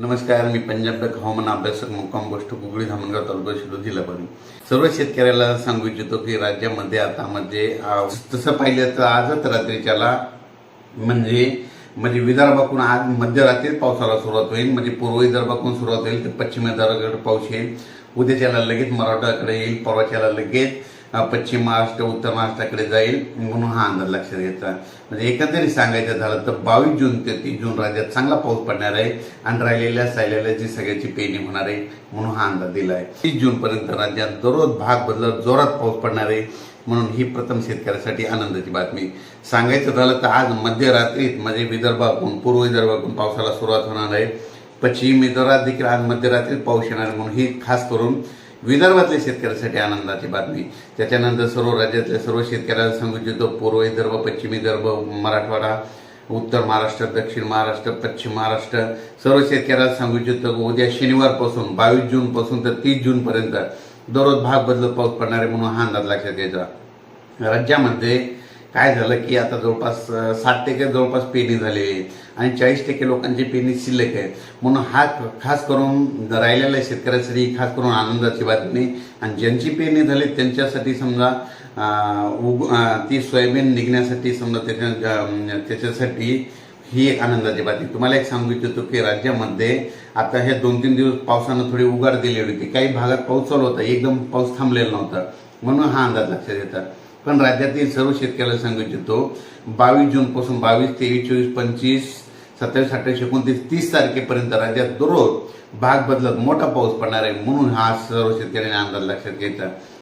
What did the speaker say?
नमस्कार मी पंजाब तक हवामान अभ्यासक मुक्काम गोष्ट कुगळी धामणगाव तालुका शिरो जिल्हा परभणी सर्व शेतकऱ्याला सांगू इच्छितो की राज्यामध्ये आता म्हणजे तसं पाहिलं तर आजच रात्रीच्याला म्हणजे म्हणजे विदर्भाकडून आज मध्यरात्रीच पावसाला सुरुवात होईल. म्हणजे पूर्व विदर्भाकडून सुरुवात होईल तर पश्चिम विदर्भाकडे पाऊस येईल. उद्याच्याला लगेच मराठवाड्याकडे येईल परवाच्याला लगेच पश्चिम महाराष्ट्र उत्तर महाराष्ट्राकडे जाईल म्हणून हा अंदाज लक्षात घ्यायचा म्हणजे एकंदरीत सांगायचं झालं तर बावीस जून ते तीस जून राज्यात चांगला पाऊस पडणार आहे आणि राहिलेल्या सायलेल्याची सगळ्याची पेरणी होणार आहे म्हणून हा अंदाज दिला आहे. तीस जून पर्यंत राज्यात दररोज भाग बदलत जोरात पाऊस पडणार आहे म्हणून ही प्रथम शेतकऱ्यासाठी आनंदाची बातमी. सांगायचं झालं तर आज मध्यरात्रीत म्हणजे विदर्भाकडून पूर्व विदर्भाकडून पावसाला सुरुवात होणार आहे. पश्चिम विदर्भात देखील आज मध्यरात्रीत पाऊस येणार म्हणून ही खास करून विदर्भातल्या शेतकऱ्यासाठी आनंदाची बातमी. त्याच्यानंतर सर्व राज्यातल्या सर्व शेतकऱ्याला सांगू इच्छितो पूर्व विदर्भ पश्चिम विदर्भ मराठवाडा उत्तर महाराष्ट्र दक्षिण महाराष्ट्र पश्चिम महाराष्ट्र सर्व शेतकऱ्याला सांगू इच्छितो उद्या शनिवारपासून बावीस जूनपासून तर तीस जूनपर्यंत दररोज भाग बदलत पाऊस पडणार आहे म्हणून हा अंदाज लक्षात घ्यायचा. राज्यामध्ये काय झालं की आता जवळपास साठ टक्के जवळपास पेरणी झालेली आहे आणि चाळीस टक्के लोकांची पेरणी शिल्लक आहे. म्हणून हा खास करून राहिलेल्या शेतकऱ्यांसाठी खास करून आनंदाची बातमी आणि ज्यांची पेरणी झाली त्यांच्यासाठी समजा उग ती सोयाबीन निघण्यासाठी समजा त्याच्या त्याच्यासाठी ही एक आनंदाची बातमी. तुम्हाला एक सांगू इच्छितो की राज्यामध्ये आता हे दोन तीन दिवस पावसानं थोडी उगार दिली होती. काही भागात पाऊस चालू होता. एकदम पाऊस थांबलेला नव्हता. म्हणून हा अंदाज लक्षात येतात पण राज्यातील सर्व शेतकऱ्याला सांगू इच्छितो बावीस जूनपासून बावीस तेवीस चोवीस पंचवीस सत्तावीस अठ्ठावीस एकोणतीस तीस तारखेपर्यंत राज्यात दररोज भाग बदलत मोठा पाऊस पडणार आहे म्हणून हा सर्व शेतकऱ्यांनी अंदाज लक्षात घ्यायचा.